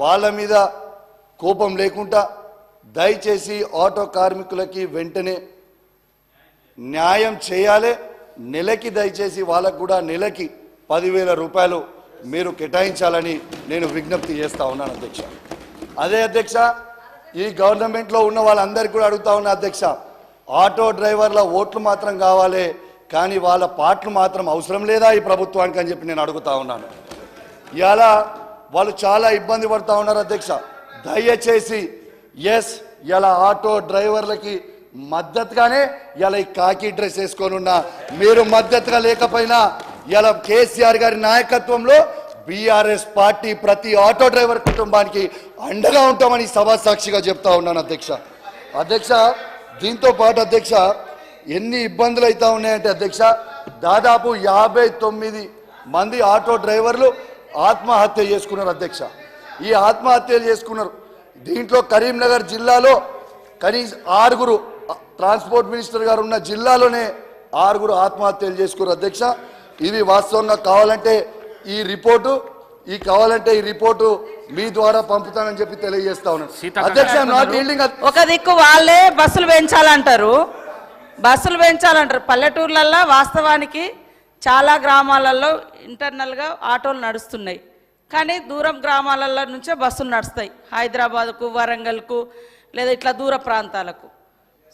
వాళ్ళ మీద కోపం లేకుండా దయచేసి ఆటో కార్మికులకి వెంటనే న్యాయం చేయాలి. నెలకి దయచేసి వాళ్ళకు కూడా నెలకి పదివేల రూపాయలు మీరు కేటాయించాలని నేను విజ్ఞప్తి చేస్తూ ఉన్నాను అధ్యక్ష. అదే అధ్యక్ష ఈ గవర్నమెంట్లో ఉన్న వాళ్ళందరికీ కూడా అడుగుతా ఉన్నా అధ్యక్ష ఆటో డ్రైవర్ల ఓట్లు మాత్రం కావాలి కానీ వాళ్ళ పాటలు మాత్రం అవసరం లేదా ఈ ప్రభుత్వానికి అని చెప్పి నేను అడుగుతా ఉన్నాను. ఇలా వాళ్ళు చాలా ఇబ్బంది పడుతూ ఉన్నారు అధ్యక్ష. దయచేసి ఎస్ ఇలా ఆటో డ్రైవర్లకి మద్దతుగానే ఇలా ఈ కాకి డ్రెస్ వేసుకొని ఉన్నా. మీరు మద్దతుగా లేకపోయినా ఇలా కేసీఆర్ గారి నాయకత్వంలో బీఆర్ఎస్ పార్టీ ప్రతి ఆటో డ్రైవర్ కుటుంబానికి అండగా ఉంటామని సభా సాక్షిగా చెప్తా ఉన్నాను అధ్యక్ష. అధ్యక్ష దీంతో పాటు అధ్యక్ష ఎన్ని ఇబ్బందులు అవుతా ఉన్నాయంటే అధ్యక్ష దాదాపు యాభై తొమ్మిది మంది ఆటో డ్రైవర్లు ఆత్మహత్య చేసుకున్నారు అధ్యక్ష. ఈ ఆత్మహత్యలు చేసుకున్నారు. దీంట్లో కరీంనగర్ జిల్లాలో కనీస ఆరుగురు ట్రాన్స్పోర్ట్ మినిస్టర్ గారు ఉన్న జిల్లాలోనే ఆరుగురు ఆత్మహత్యలు చేసుకున్నారు అధ్యక్ష. ఇది వాస్తవంగా కావాలంటే ఈ రిపోర్టు ఈ కావాలంటే ఈ రిపోర్టు మీ ద్వారా పంపుతానని చెప్పి తెలియజేస్తా ఉన్నాను. అధ్యక్ష గారు నాట్ ఈల్డింగ్ ఒక దిక్కు వాళ్ళే బస్సులు పెంచాలంటారు. బస్సులు పెంచాలంటారు. పల్లెటూర్లల్లో వాస్తవానికి చాలా గ్రామాలలో ఇంటర్నల్గా ఆటోలు నడుస్తున్నాయి. కానీ దూరం గ్రామాలలో నుంచే బస్సులు నడుస్తాయి. హైదరాబాద్కు వరంగల్కు లేదా ఇట్లా దూర ప్రాంతాలకు.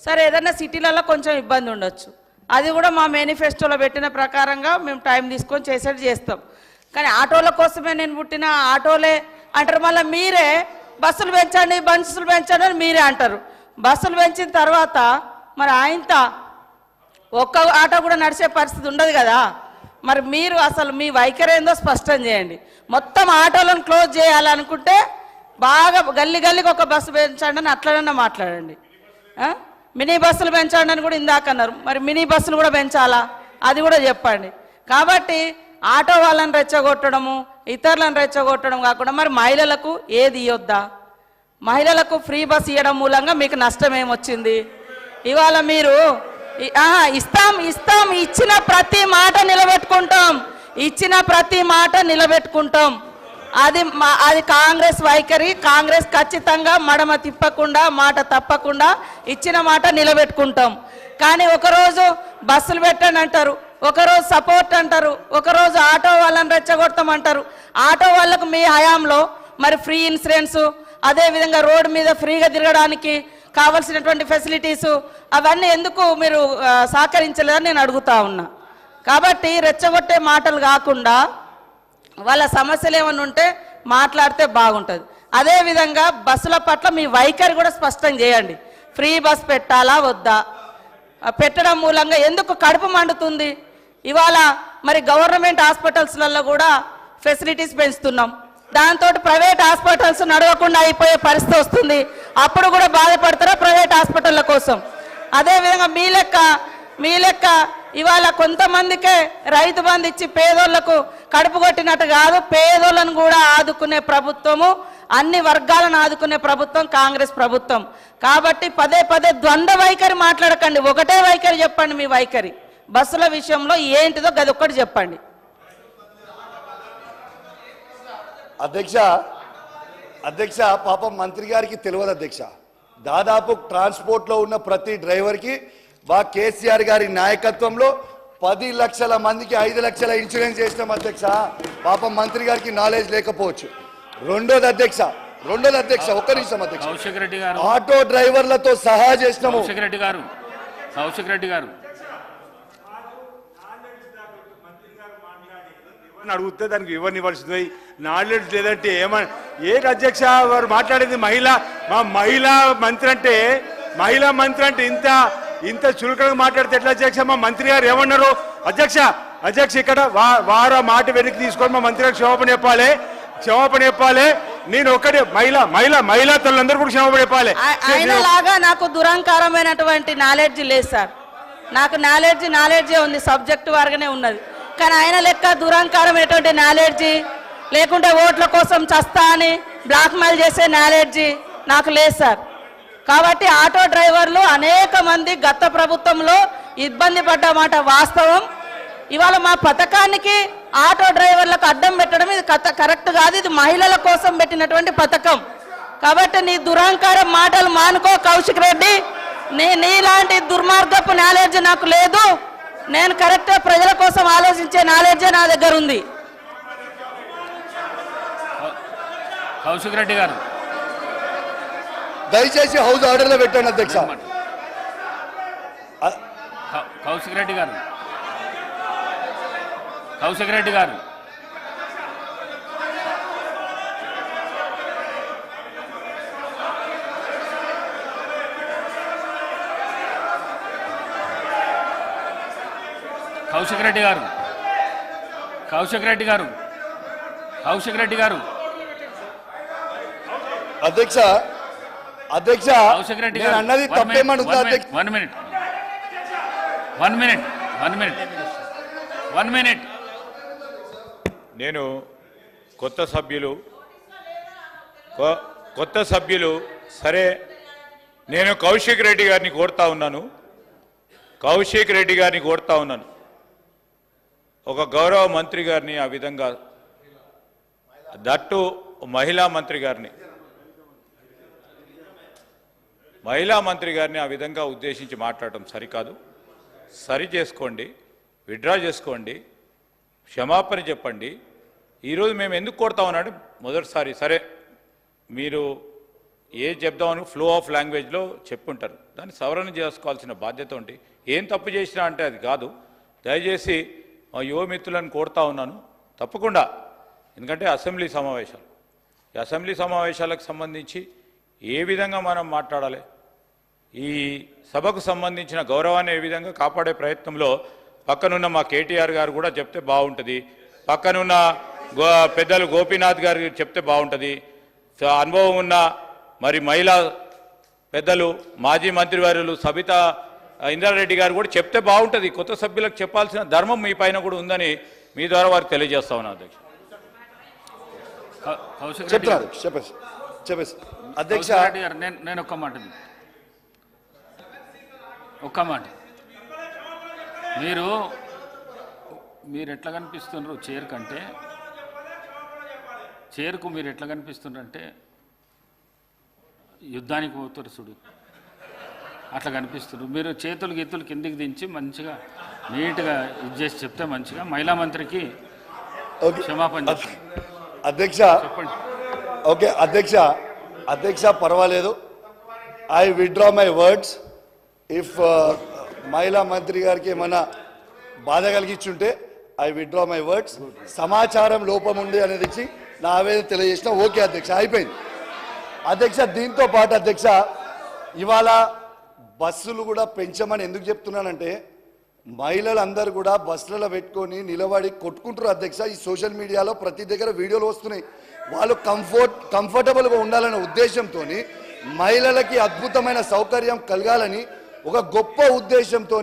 సరే ఏదైనా సిటీలలో కొంచెం ఇబ్బంది ఉండొచ్చు. అది కూడా మా మేనిఫెస్టోలో పెట్టిన ప్రకారంగా మేము టైం తీసుకొని చేసేది చేస్తాం. కానీ ఆటోల కోసమే నేను పుట్టిన ఆటోలే అంటారు. మళ్ళీ మీరే బస్సులు పెంచండి బస్సులు పెంచండి అని మీరే అంటారు. బస్సులు పెంచిన తర్వాత మరి ఆయంత ఒక్క ఆటో కూడా నడిచే పరిస్థితి ఉండదు కదా. మరి మీరు అసలు మీ వైఖరి ఏందో స్పష్టం చేయండి. మొత్తం ఆటోలను క్లోజ్ చేయాలనుకుంటే బాగా గల్లి గల్లికి ఒక బస్సు పెంచండి అని అట్లనన్నా మాట్లాడండి. మినీ బస్సులు పెంచండి అని కూడా ఇందాక అన్నారు. మరి మినీ బస్సులు కూడా పెంచాలా? అది కూడా చెప్పండి. కాబట్టి ఆటో వాళ్ళని రెచ్చగొట్టడము ఇతరులను రెచ్చగొట్టడం కాకుండా మరి మహిళలకు ఏది ఇవ్వద్దా మహిళలకు ఫ్రీ బస్ ఇవ్వడం మూలంగా మీకు నష్టం ఏమొచ్చింది? ఇవాళ మీరు ఇస్తాం ఇస్తాం. ఇచ్చిన ప్రతి మాట నిలబెట్టుకుంటాం. ఇచ్చిన ప్రతి మాట నిలబెట్టుకుంటాం. అది మా- అది కాంగ్రెస్ వైఖరి. కాంగ్రెస్ ఖచ్చితంగా మడమ తిప్పకుండా మాట తప్పకుండా ఇచ్చిన మాట నిలబెట్టుకుంటాం. కానీ ఒకరోజు బస్సులు పెట్టండి అంటారు. ఒకరోజు సపోర్ట్ అంటారు. ఒకరోజు ఆటో వాళ్ళని రెచ్చగొడతాం అంటారు ఆటో వాళ్ళకు మీ హయాంలో మరి ఫ్రీ ఇన్సూరెన్స్ అదేవిధంగా రోడ్డు మీద ఫ్రీగా తిరగడానికి కావలసినటువంటి ఫెసిలిటీస్ అవన్నీ ఎందుకు మీరు సహకరించలేదని నేను అడుగుతా ఉన్నా. కాబట్టి రెచ్చగొట్టే మాటలు కాకుండా వాళ్ళ సమస్యలు ఏమైనా ఉంటే మాట్లాడితే బాగుంటుంది. అదేవిధంగా బస్సుల పట్ల మీ వైఖరి కూడా స్పష్టం చేయండి. ఫ్రీ బస్ పెట్టాలా వద్దా? పెట్టడం మూలంగా ఎందుకు కడుపు మండుతుంది? ఇవాళ మరి గవర్నమెంట్ హాస్పిటల్స్లలో కూడా ఫెసిలిటీస్ పెంచుతున్నాం. దాంతో ప్రైవేట్ హాస్పిటల్స్ నడవకుండా అయిపోయే పరిస్థితి వస్తుంది. అప్పుడు కూడా బాధపడతారా ప్రైవేట్ హాస్పిటళ్ళ కోసం? అదేవిధంగా మీ లెక్క మీ లెక్క ఇవాళ కొంతమందికే రైతు బంధు ఇచ్చి పేదోళ్ళకు కడుపు కొట్టినట్టు కాదు పేదోళ్ళను కూడా ఆదుకునే ప్రభుత్వము అన్ని వర్గాలను ఆదుకునే ప్రభుత్వం కాంగ్రెస్ ప్రభుత్వం. కాబట్టి పదే పదే ద్వంద్వ వైఖరి మాట్లాడకండి. ఒకటే వైఖరి చెప్పండి మీ వైఖరి. బస్సుల విషయంలో ఏంటిదో గది ఒక్కటి చెప్పండి. అధ్యక్ష అధ్యక్ష పాపం మంత్రి గారికి తెలియదు అధ్యక్ష. దాదాపు ట్రాన్స్పోర్ట్లో ఉన్న ప్రతి డ్రైవర్కి బా కేసీఆర్ గారి నాయకత్వంలో పది లక్షల మందికి ఐదు లక్షల ఇన్సూరెన్స్ చేసినాం అధ్యక్ష. పాపం మంత్రి గారికి నాలెడ్జ్ లేకపోవచ్చు. రెండోది అధ్యక్ష రెండోది అధ్యక్ష ఒక్క నిమిషం అధ్యక్ష. ఆటో డ్రైవర్లతో సహా చేసినాము. గారు కౌశిక్ రెడ్డి గారు. అడిగితే దానికి ఇవ్వనివ్వాల్సింది. పోయి నాలెడ్జ్ లేదంటే ఏమని? ఏంటి అధ్యక్ష వారు మాట్లాడేది మహిళ? మా మహిళా మంత్రి అంటే మహిళా మంత్రి అంటే ఇంత ఇంత చులకనగా మాట్లాడితే ఎట్లా అధ్యక్ష? మా మంత్రి గారు ఏమన్నారు? అధ్యక్ష అధ్యక్ష ఇక్కడ వా- వారు ఆ మాట వెనక్కి తీసుకొని మా మంత్రి గారికి క్షమాపణ చెప్పాలి. క్షమాపణ చెప్పాలి. నేను ఒక్కటే మహిళ మహిళ మహిళా తల్లందరూ కూడా క్షమాపణ చెప్పాలి. ఆ- ఆయన లాగా నాకు దురంకారమైనటువంటి నాలెడ్జ్ లేదు సార్. నాకు నాలెడ్జ్ నాలెడ్జే ఉంది. సబ్జెక్ట్ వారుగానే ఉన్నది. కానీ ఆయన లెక్క దురంకారమైనటువంటి నాలెడ్జీ? లేకుంటే ఓట్ల కోసం చస్తా అని బ్లాక్మెయిల్ చేసే నాలెడ్జీ నాకు లేదు సార్. కాబట్టి ఆటో డ్రైవర్లు అనేక మంది గత ప్రభుత్వంలో ఇబ్బంది పడ్డ మాట వాస్తవం. ఇవాళ మా పథకానికి ఆటో డ్రైవర్లకు అడ్డం పెట్టడం ఇది కథ కరెక్ట్ కాదు. ఇది మహిళల కోసం పెట్టినటువంటి పథకం. కాబట్టి నీ దురహంకారం మాటలు మానుకో కౌశిక్ రెడ్డి. నీ నీలాంటి దుర్మార్గపు నాలెడ్జ్ నాకు లేదు. నేను కరెక్ట్ ప్రజల కోసం ఆలోచించే నాలెడ్జే నా దగ్గర ఉంది. కౌశిక్ రెడ్డి గారు. దయచేసి హౌస్ ఆర్డర్లో పెట్టండి అధ్యక్ష. కౌశిక్ రెడ్డి గారు. కౌశిక్ రెడ్డి గారు. కౌశిక్ రెడ్డి గారు. కౌశిక్ రెడ్డి గారు. కౌశిక్ రెడ్డి గారు. అధ్యక్ష అధ్యక్ష కౌశిక్ రెడ్డి నేను గారు. అన్నది అధ్యక్ష. one minute. One minute one minute one minute నేను కొత్త సభ్యులు కొత్త సభ్యులు సరే నేను కౌశిక్ రెడ్డి గారిని కోరుతా ఉన్నాను. కౌశిక్ రెడ్డి గారిని కోరుతా ఉన్నాను. ఒక గౌరవ మంత్రి గారిని ఆ విధంగా దట్టు మహిళా మంత్రి గారిని. మహిళా మంత్రి గారిని ఆ విధంగా ఉద్దేశించి మాట్లాడటం సరికాదు. సరి చేసుకోండి విడ్రా చేసుకోండి క్షమాపణ చెప్పండి. ఈరోజు మేము ఎందుకు కొడతామన్నాడు మొదటిసారి సరే మీరు ఏ చెప్దామని ఫ్లో ఆఫ్ లాంగ్వేజ్లో చెప్పుంటారు. దాన్ని సవరణ చేసుకోవాల్సిన బాధ్యత ఉంది ఏం తప్పు చేసినా అంటే అది కాదు. దయచేసి మా యువ మిత్రులను కోరుతా ఉన్నాను. తప్పకుండా. ఎందుకంటే అసెంబ్లీ సమావేశాలు. ఈ అసెంబ్లీ సమావేశాలకు సంబంధించి ఏ విధంగా మనం మాట్లాడాలి? ఈ సభకు సంబంధించిన గౌరవాన్ని ఏ విధంగా కాపాడే ప్రయత్నంలో పక్కనున్న మా కేటీఆర్ గారు కూడా చెప్తే బాగుంటుంది. పక్కనున్న గో పెద్దలు గోపీనాథ్ గారు చెప్తే బాగుంటుంది. అనుభవం ఉన్న మరి మహిళా పెద్దలు మాజీ మంత్రివర్యులు సబితా ఇంద్రారెడ్డి గారు కూడా చెప్తే బాగుంటుంది. కొత్త సభ్యులకు చెప్పాల్సిన ధర్మం మీ పైన కూడా ఉందని మీ ద్వారా వారికి తెలియజేస్తా ఉన్నాను అధ్యక్ష. చెప్తున్నారు. చెప్పేసి. చెప్పేసి. అధ్యక్ష. నేను నేను ఒక్క మాట ఒక్క మాట. మీరు మీరు ఎట్లా కనిపిస్తున్నారు చైర్ కంటే? చైర్కు మీరు ఎట్లా కనిపిస్తున్నారంటే యుద్ధానికి పోతారు చూడు. అట్లా కనిపిస్తున్నారు. మీరు చేతులు గీతులు కిందికి దించి మంచిగా నీట్గా ఇది చేసి చెప్తే మంచిగా మహిళా మంత్రికి ఓకే. క్షమాపణ అధ్యక్ష చెప్పండి. ఓకే అధ్యక్ష అధ్యక్ష పర్వాలేదు. I withdraw my words if మహిళా మంత్రి గారికి ఏమైనా బాధ కలిగించుంటే ఐ విడ్రా మై వర్డ్స్ సమాచారం లోపం ఉంది అనేది ఇచ్చి నా ఆవేదన తెలియజేసిన ఓకే అధ్యక్ష. అయిపోయింది. అధ్యక్ష దీంతో పాటు అధ్యక్ష ఇవాళ బస్సులు కూడా పెంచమని ఎందుకు చెప్తున్నానంటే మహిళలందరూ కూడా బస్సులలో పెట్టుకొని నిలబడి కొట్టుకుంటారు అధ్యక్ష. ఈ సోషల్ మీడియాలో ప్రతి దగ్గర వీడియోలు వస్తున్నాయి. వాళ్ళు కంఫర్ట్ కంఫర్టబుల్గా ఉండాలనే ఉద్దేశంతో మహిళలకి అద్భుతమైన సౌకర్యం కలగాలని ఒక గొప్ప ఉద్దేశంతో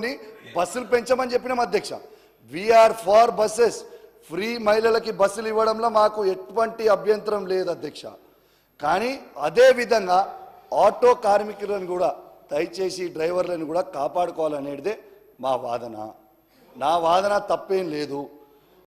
బస్సులు పెంచమని చెప్పినాం అధ్యక్ష. వీఆర్ ఫార్ బస్సెస్ ఫ్రీ మహిళలకి బస్సులు ఇవ్వడంలో మాకు ఎటువంటి అభ్యంతరం లేదు అధ్యక్ష. కానీ అదే విధంగా ఆటో కార్మికులను కూడా దయచేసి డ్రైవర్లను కూడా కాపాడుకోవాలనేదే మా వాదన. నా వాదన తప్పేం లేదు.